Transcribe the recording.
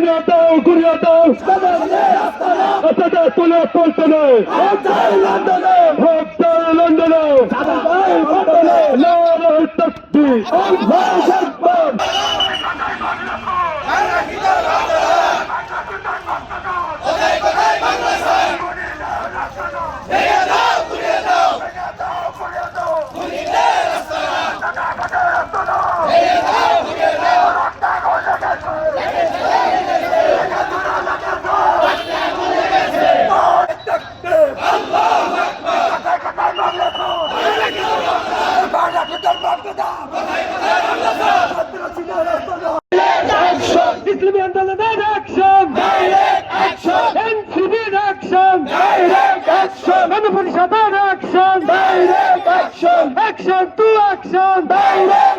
ভেঙে দাও গুড়িয়ে দাও তুলে পল্টনে। লন্ডনে। তকবীর eklemeyenlerle nerede action? Direct action. NCB'de action. Direct action. Manipulation action. Direct action. Action to action. Direct